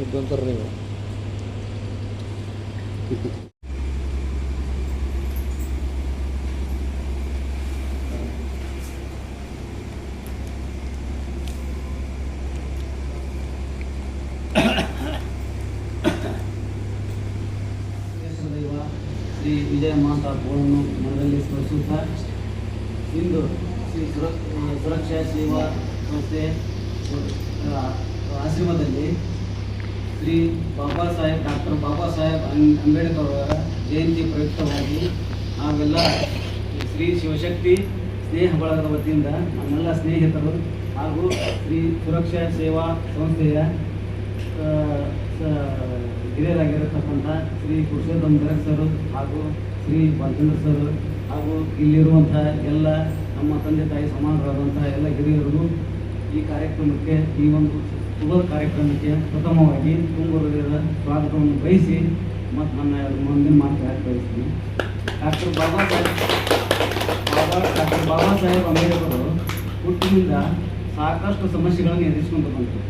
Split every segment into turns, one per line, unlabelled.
ಇದ್ದಂತಾರೆ ನೀವು
ದೈವ ಶ್ರೀ ವಿಜಯ ಮಾತಾ ಗೋಳನ್ನು ಮನದಲ್ಲಿ ಸ್ಮರಿಸುತ್ತಾ ಇಂದು ಶ್ರೀ ಸುರ ಸುರಕ್ಷಾ ಸೇವಾ ಸಂಸ್ಥೆ ಆ, ಆಶ್ರಮದಲ್ಲಿ ಶ್ರೀ ಬಾಬಾ ಸಾಹೇಬ್, ಡಾಕ್ಟರ್ ಬಾಬಾ ಸಾಹೇಬ್ ಅಂಬೇಡ್ಕರ್ ಅವರ ಜಯಂತಿ ಪ್ರಯುಕ್ತವಾಗಿ ನಾವೆಲ್ಲ ಶ್ರೀ ಶಿವಶಕ್ತಿ ಸ್ನೇಹ ಬಳಗದ ವತಿಯಿಂದ ನಮ್ಮೆಲ್ಲ ಸ್ನೇಹಿತರು ಹಾಗೂ ಶ್ರೀ ಸುರಕ್ಷಾ ಸೇವಾ ಸಂಸ್ಥೆಯ ಹಿರಿಯರಾಗಿರತಕ್ಕಂಥ ಶ್ರೀ ಪುರುಷೋತ್ತಮ ಗರಗ್ ಸರ್ ಹಾಗೂ ಶ್ರೀ ಬಾಲಚಂದ್ರ ಸರ್ ಹಾಗೂ ಇಲ್ಲಿರುವಂಥ ಎಲ್ಲ ನಮ್ಮ ತಂದೆ ತಾಯಿ ಸಮಾನರಾದಂಥ ಎಲ್ಲ ಹಿರಿಯರು ಈ ಕಾರ್ಯಕ್ರಮಕ್ಕೆ ಈ ಒಂದು ಶುಭ ಕಾರ್ಯಕ್ರಮಕ್ಕೆ ಪ್ರಥಮವಾಗಿ ಹೃದಯದ ಸ್ವಾಗತವನ್ನು ಬಯಸಿ ಮತ್ತು ನನ್ನ ಮುಂದಿನ ಮಾತು ಯಾಕೆ ಬಯಸ್ತೀನಿ? ಡಾಕ್ಟರ್ ಬಾಬಾ ಸಾಹೇಬ್, ಬಾಬಾ, ಡಾಕ್ಟರ್ ಬಾಬಾ ಸಾಹೇಬ್ ಅಂಬೇಡ್ಕರ್ ಹುಟ್ಟಿನಿಂದ ಸಾಕಷ್ಟು ಸಮಸ್ಯೆಗಳನ್ನು ಎದುರಿಸ್ಕೊಂಡು ಬಂದರು.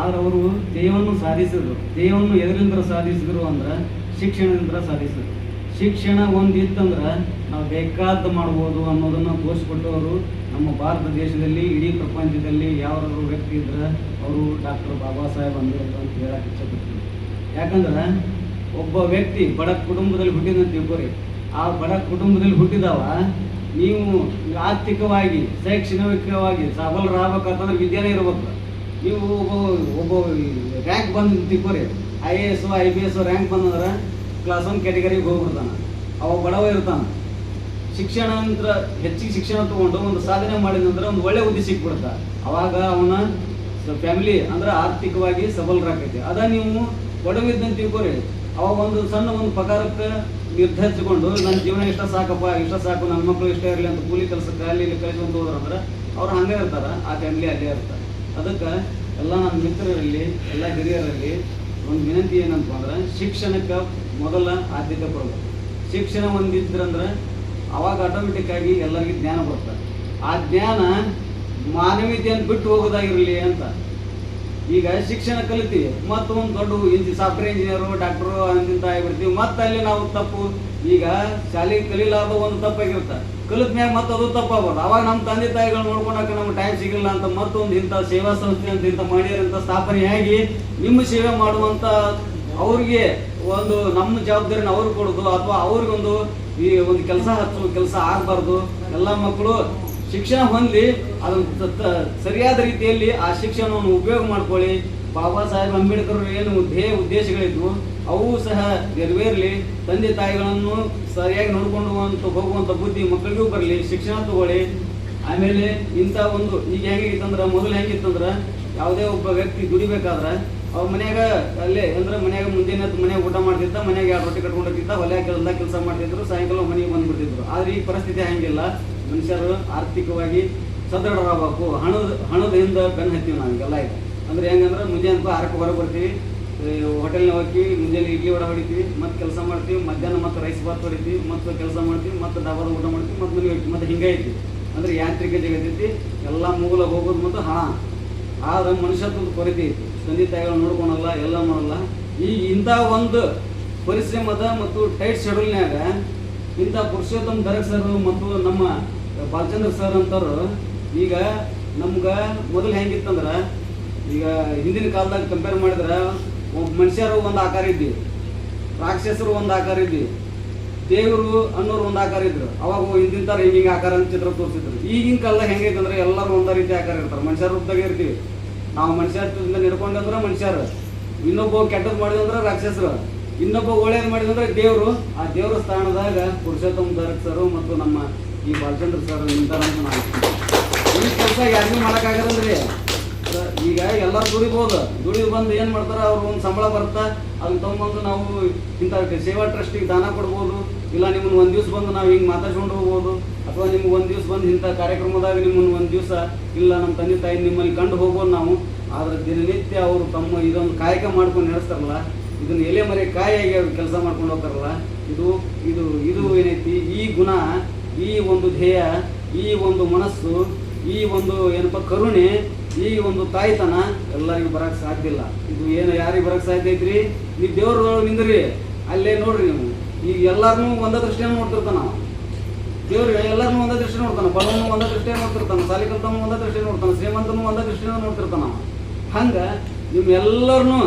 ಆದರೆ ಅವರು ಧ್ಯೇಯವನ್ನು ಸಾಧಿಸಿದರು. ಧ್ಯೇಯವನ್ನು ಎದರಿಂದ ಸಾಧಿಸಿದರು ಅಂದ್ರೆ ಶಿಕ್ಷಣದಿಂದ ಸಾಧಿಸಿದ್ರು. ಶಿಕ್ಷಣ ಒಂದು ಇತ್ತಂದ್ರೆ ನಾವು ಬೇಕಾದ ಮಾಡ್ಬೋದು ಅನ್ನೋದನ್ನು ತೋರಿಸ್ಕೊಟ್ಟವರು ನಮ್ಮ ಭಾರತ ದೇಶದಲ್ಲಿ, ಇಡೀ ಪ್ರಪಂಚದಲ್ಲಿ ಯಾವ್ದಾದ್ರು ವ್ಯಕ್ತಿ ಇದ್ರೆ ಅವರು ಡಾಕ್ಟರ್ ಬಾಬಾ ಸಾಹೇಬ್ ಅಂಬೇಡ್ಕರ್ ಅಂತ ಹೇಳಕ್ಕೆ ಇಚ್ಛಪಡ್ತೀನಿ ಯಾಕಂದ್ರೆ ಒಬ್ಬ ವ್ಯಕ್ತಿ ಬಡ ಕುಟುಂಬದಲ್ಲಿ ಹುಟ್ಟಿದಂತ ತಿಳ್ಕೊರಿ. ಆ ಬಡ ಕುಟುಂಬದಲ್ಲಿ ಹುಟ್ಟಿದವ ನೀವು ಆರ್ಥಿಕವಾಗಿ, ಶೈಕ್ಷಣಿಕವಾಗಿ ಸಬಲರಾಗಬೇಕಂತಂದ್ರೆ ವಿದ್ಯಾಲಯ ಇರ್ಬೇಕು. ನೀವು ಒಬ್ಬ ಒಬ್ಬ ರ್ಯಾಂಕ್ ಬಂದು ತಿಳ್ಕೊರಿ. I A S I B S rank ಬಂದಂದ್ರೆ class one ಕ್ಯಾಟಗರಿಗೆ ಹೋಗ್ಬಿಡ್ತಾನೆ. ಅವ ಬಡವ ಇರ್ತಾನೆ. ಶಿಕ್ಷಣ ನಂತರ ಹೆಚ್ಚಿಗೆ ಶಿಕ್ಷಣ ತಗೊಂಡು ಒಂದು ಸಾಧನೆ ಮಾಡಿದಂದ್ರೆ ಒಂದು ಒಳ್ಳೆ ಹುದ್ದೆ ಸಿಕ್ಬಿಡ್ತ ಅವಾಗ ಅವನ ಫ್ಯಾಮಿಲಿ ಅಂದ್ರೆ ಆರ್ಥಿಕವಾಗಿ ಸಬಲರಾಕೈತಿ ಅದ ನೀವು ಬಡವಿದ್ದಂತ ತಿಳ್ಕೊರಿ. ಅವಾಗ ಒಂದು ಸಣ್ಣ ಒಂದು ಪಗಾರಕ್ಕೆ ನಿರ್ಧರಿಸಿಕೊಂಡು, ನನ್ನ ಜೀವನ ಇಷ್ಟ ಸಾಕಪ್ಪ, ಇಷ್ಟ ಸಾಕು, ನನ್ನ ಮಕ್ಕಳು ಇಷ್ಟ ಇರಲಿ ಅಂತ ಕೂಲಿ ಕೆಲಸಕ್ಕೆ, ಅಲ್ಲಿ ಇಲ್ಲಿ ಕಳಿಸ್ಕೊಂಡು ಹೋದ್ರಂದ್ರೆ ಅವ್ರು ಹಂಗೆ ಇರ್ತಾರ. ಆ ಫ್ಯಾಮಿಲಿ ಅಲ್ಲೇ ಇರ್ತಾರೆ. ಅದಕ್ಕೆ ಎಲ್ಲ ನನ್ನ ಮಿತ್ರರಲ್ಲಿ, ಎಲ್ಲ ಹಿರಿಯರಲ್ಲಿ ಒಂದು ವಿನಂತಿ ಏನಂತ ಅಂದ್ರೆ ಶಿಕ್ಷಣಕ್ಕೆ ಮೊದಲ ಆದ್ಯತೆ ಕೊಡಬೇಕು ಶಿಕ್ಷಣ ಹೊಂದಿದ್ರಂದ್ರೆ ಅವಾಗ ಆಟೋಮೆಟಿಕ್ಕಾಗಿ ಎಲ್ಲರಿಗೂ ಜ್ಞಾನ ಬರ್ತದೆ ಆ ಜ್ಞಾನ ಮಾನವೀಯತೆಯನ್ನು ಬಿಟ್ಟು ಹೋಗೋದಾಗಿರಲಿ ಅಂತ. ಈಗ ಶಿಕ್ಷಣ ಕಲಿತೀವಿ. ಮತ್ತು ಒಂದು ದೊಡ್ಡ ಇಂಜಿ ಸಾಫ್ಟ್ವೇರ್ ಇಂಜಿನಿಯರು ಡಾಕ್ಟ್ರು ಅಂತಿಂತ ಆಗಿಬಿಡ್ತೀವಿ. ಮತ್ತೆ ಅಲ್ಲಿ ನಾವು ತಪ್ಪು. ಈಗ ಶಾಲೆ ಕಲೀಲಾರ್ದು ಒಂದು ತಪ್ಪಾಗಿರುತ್ತೆ. ಕಲಿತ ಮ್ಯಾಗ ಮತ್ತೆ ಅದು ತಪ್ಪಾಗ್ಬೋದು. ಅವಾಗ ನಮ್ಮ ತಂದೆ ತಾಯಿಗಳು ನೋಡ್ಕೊಳಕ್ಕೆ ನಮ್ಗೆ ಟೈಮ್ ಸಿಗಿಲ್ಲ ಅಂತ ಮತ್ತೊಂದು ಇಂಥ ಸೇವಾ ಸಂಸ್ಥೆ ಅಂತ ಇಂಥ ಮಾಡ್ಯಾರಂತ ಸ್ಥಾಪನೆಯಾಗಿ ನಿಮ್ಮ ಸೇವೆ ಮಾಡುವಂಥ ಅವ್ರಿಗೆ ಒಂದು ನಮ್ಮ ಜವಾಬ್ದಾರಿನ ಅವ್ರಿಗೆ ಕೊಡೋದು ಅಥವಾ ಅವ್ರಿಗೊಂದು ಈ ಒಂದು ಕೆಲಸ ಹಚ್ಚುವ ಕೆಲಸ ಆಗಬಾರ್ದು, ಎಲ್ಲ ಮಕ್ಕಳು ಶಿಕ್ಷಣ ಹೊಂದಲಿ ಅದನ್ನು ಸರಿಯಾದ ರೀತಿಯಲ್ಲಿ ಆ ಶಿಕ್ಷಣವನ್ನು ಉಪಯೋಗ ಮಾಡ್ಕೊಳ್ಳಿ. ಬಾಬಾ ಸಾಹೇಬ್ ಅಂಬೇಡ್ಕರ್ ಏನು ಧ್ಯೇಯ ಉದ್ದೇಶಗಳಿದ್ವು, ಅವು ಸಹ ನೆರವೇರಲಿ. ತಂದೆ ತಾಯಿಗಳನ್ನು ಸರಿಯಾಗಿ ನೋಡ್ಕೊಂಡು ಅಂತ ಹೋಗುವಂಥ ಬುದ್ಧಿ ಮಕ್ಕಳಿಗೂ ಬರಲಿ, ಶಿಕ್ಷಣ ತಗೊಳ್ಳಿ. ಆಮೇಲೆ ಇಂಥ ಒಂದು ಈಗ ಹೆಂಗಿತ್ತಂದ್ರೆ, ಮೊದಲು ಹೆಂಗಿತ್ತಂದ್ರೆ, ಯಾವುದೇ ಒಬ್ಬ ವ್ಯಕ್ತಿ ದುಡಿಬೇಕಾದ್ರೆ ಅವ್ರ ಮನ್ಯಾಗ ಅಲ್ಲೇ ಅಂದ್ರೆ ಮನ್ಯಾಗ ಎದ್ದು ಮನ್ಯಾಗ ಊಟ ಮಾಡ್ತಿದ್ದ, ಮನ್ಯಾಗ ಎರಡು ರೊಟ್ಟಿ ಕಟ್ಕೊಂಡಿದ್ದ ಹೊಲ ಕೆಲಸ ಕೆಲಸ ಮಾಡ್ತಿದ್ರು, ಸಾಯಂಕಾಲ ಮನೆಗೆ ಬಂದ್ಬಿಡ್ತಿದ್ರು. ಆದ್ರೆ ಈ ಪರಿಸ್ಥಿತಿ ಹಂಗಿಲ್ಲ. ಮನುಷ್ಯರು ಆರ್ಥಿಕವಾಗಿ ಸದೃಢರಾಗಬೇಕು. ಹಣದ ಹಣದ ಹಿಂದೆ ಬೆನ್ನು ಹತ್ತೀವಿ ನಾವೀಗೆಲ್ಲ ಇದೆ ಅಂದ್ರೆ ಹೆಂಗಂದ್ರೆ ಮುಂಜಾನೆ ಆರಕ್ಕೆ ಹೊರಗೆ ಬರ್ತೀವಿ. ಹೋಟೆಲ್ನ ಹೋಗಿ ಮುಂಜಾನೆ ಇಡ್ಲಿ ವಡೆ ಹೊಡಿತೀವಿ, ಮತ್ತೆ ಕೆಲಸ ಮಾಡ್ತೀವಿ, ಮಧ್ಯಾಹ್ನ ಮತ್ತೆ ರೈಸ್ ಬಾತ್ ಹೊಡಿತೀವಿ, ಮತ್ತೆ ಕೆಲಸ ಮಾಡ್ತೀವಿ, ಮತ್ತೆ ಡಾಬಾದ ಊಟ ಮಾಡ್ತೀವಿ, ಮತ್ತೆ ಮನೆಗೆ ಹೋಗ್ತೀವಿ. ಮತ್ತೆ ಹಿಂಗೆ ಐತಿ. ಅಂದ್ರೆ ಯಾಂತ್ರಿಕ ಜಗತ್ತೈತಿ. ಎಲ್ಲ ಮೂಲ ಹೋಗೋದು ಮತ್ತು ಹಣ. ಆದ್ರೆ ಮನುಷ್ಯತ್ವದ ಕೊರತೆ ಐತಿ ತಂದೆ ತಾಯಿಗಳು ನೋಡ್ಕೊಳಲ್ಲ, ಎಲ್ಲ ಮಾಡಲ್ಲ. ಈ ಇಂಥ ಒಂದು ಪರಿಶ್ರಮದ ಮತ್ತು ಟೈಟ್ ಶೆಡ್ಯೂಲ್ನ್ಯಾಗ ಇಂಥ ಪುರುಷೋತ್ತಮ್ ದರಗ್ ಸರ್ ಮತ್ತು ನಮ್ಮ ಬಾಲಚಂದ್ರ ಸರ್ ಅಂತವರು ಈಗ ನಮ್ಗೆ ಮೊದಲು ಹೆಂಗಿತ್ತಂದ್ರೆ, ಈಗ ಹಿಂದಿನ ಕಾಲದಾಗ ಕಂಪೇರ್ ಮಾಡಿದ್ರೆ, ಒಬ್ಬ ಮನುಷ್ಯರು ಒಂದು ಆಕಾರ ಇದ್ವಿ, ರಾಕ್ಷಸರು ಒಂದು ಆಕಾರ ಇದ್ವಿ. ದೇವರು ಅನ್ನೋರು ಒಂದು ಆಕಾರ ಇದ್ರು. ಅವಾಗ ಹಿಂದಿನ ಹಿಂಗಿಂಗ ಆಕಾರ ಅಂತ ಚಿತ್ರ ತೋರಿಸಿದ್ರು. ಈಗಿನ ಕಾಲದಾಗ ಹೆಂಗೈತೆ ಅಂದ್ರೆ ಎಲ್ಲರೂ ಒಂದೇ ರೀತಿ ಆಕಾರ ಇರ್ತಾರೆ. ಮನುಷ್ಯರ ರೂಪದಾಗ ಇರ್ತೀವಿ. ನಾವು ಮನುಷ್ಯತ್ವದಿಂದ ನಿಡ್ಕೊಂಡಂದ್ರೆ ಮನುಷ್ಯರು. ಇನ್ನೊಬ್ಬ ಕೆಟ್ಟದ್ ಮಾಡಿದಂದ್ರೆ ರಾಕ್ಷಸರು. ಇನ್ನೊಬ್ಬ ಒಳ್ಳೇದು ಮಾಡಿದಂದ್ರೆ ದೇವರು. ಆ ದೇವರ ಸ್ಥಾನದಾಗ ಪುರುಷೋತ್ತಮ ದರ್ಗ್ ಸರ್ ಮತ್ತು ನಮ್ಮ ಈ ಬಾಲಚಂದ್ರ ಸರ್ ನಿಂತಾರ ಅಂತ ನಾವು ಈ ಕೆಲಸ ಯಾರಿಗೂ ಮಾಡೋಕ್ಕಾಗದಂದ್ರಿ ಈಗ ಎಲ್ಲರೂ ದುಡಿಬೋದು. ದುಡಿದು ಬಂದು ಏನು ಮಾಡ್ತಾರೆ? ಅವ್ರು ಒಂದು ಸಂಬಳ ಬರ್ತಾ ಅದನ್ನ ತೊಗೊಂಬಂದು ನಾವು ಇಂಥ ಸೇವಾ ಟ್ರಸ್ಟಿಗೆ ದಾನ ಕೊಡ್ಬೋದು. ಇಲ್ಲ, ನಿಮ್ಮನ್ನು ಒಂದು ದಿವ್ಸ ಬಂದು ನಾವು ಹಿಂಗೆ ಮಾತಾಡ್ಕೊಂಡು ಹೋಗ್ಬೋದು. ಅಥವಾ ನಿಮ್ಗೆ ಒಂದು ದಿವ್ಸ ಬಂದು ಇಂಥ ಕಾರ್ಯಕ್ರಮದಾಗ ನಿಮ್ಮನ್ನು ಒಂದು ದಿವಸ ಇಲ್ಲ, ನಮ್ಮ ತಂದೆ ತಾಯಿ ನಿಮ್ಮಲ್ಲಿ ಕಂಡು ಹೋಗ್ಬೋದು ನಾವು. ಆದರೆ ದಿನನಿತ್ಯ ಅವರು ತಮ್ಮ ಇದೊಂದು ಕಾಯಕ ಮಾಡ್ಕೊಂಡು ನಡೆಸ್ತಾರಲ್ಲ, ಇದನ್ನು ಎಲೆ ಮರೆ ಕಾಯಾಗಿ ಅವ್ರು ಕೆಲಸ ಮಾಡ್ಕೊಂಡು ಹೋಗ್ತಾರಲ್ಲ, ಇದು ಇದು ಇದು ಏನೈತಿ? ಈ ಗುಣ, ಈ ಒಂದು ಧ್ಯೇಯ, ಈ ಒಂದು ಮನಸ್ಸು, ಈ ಒಂದು ಏನಪ್ಪ, ಕರುಣೆ, ಈ ಒಂದು ತಾಯ್ತನ ಎಲ್ಲರಿಗೂ ಬರಕ್ಕೆ ಸಾಧ್ಯ ಇಲ್ಲ. ಇದು ಏನು ಯಾರಿಗೆ ಬರಕ್ಕೆ ಸಾಧ್ಯ ಐತ್ರಿ? ನೀವು ದೇವ್ರೊಳಗೆ ನಿಂದ್ರಿ. ಅಲ್ಲೇ ನೋಡ್ರಿ ನೀವು. ಈಗ ಎಲ್ಲಾರನ್ನೂ ಒಂದೇ ದೃಷ್ಟಿಯನ್ನು ನೋಡ್ತಿರ್ತಾನ ನಾವು ದೇವ್ರು ಎಲ್ಲರನ್ನೂ ಒಂದೇ ದೃಷ್ಟಿ ನೋಡ್ತಾನೆ, ಬಡವನು ಒಂದ ದೃಷ್ಟಿಯ ನೋಡ್ತಿರ್ತಾನೆ ಸಾಲಿ ಒಂದ ದೃಷ್ಟಿ ನೋಡ್ತಾನೆ, ಶ್ರೀಮಂತನು ಒಂದ ದೃಷ್ಟಿಯನ್ನು ನೋಡ್ತಿರ್ತಾನ ಹಂಗೆ ಹಂಗ ನಿಮ್ ಎಲ್ಲರನ್ನೂ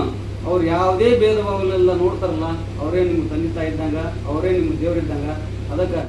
ಅವ್ರು ಯಾವುದೇ ಭೇದ ಭಾವಗಳೆಲ್ಲ ನೋಡ್ತಾರಲ್ಲ, ಅವರೇ ನಿಮ್ಮ ತಂದೆ ತಾಯಿ ಇದ್ದಂಗ, ಅವರೇ ನಿಮ್ಮ ದೇವ್ರಿದ್ದಂಗ, ಅದಕ್ಕೆ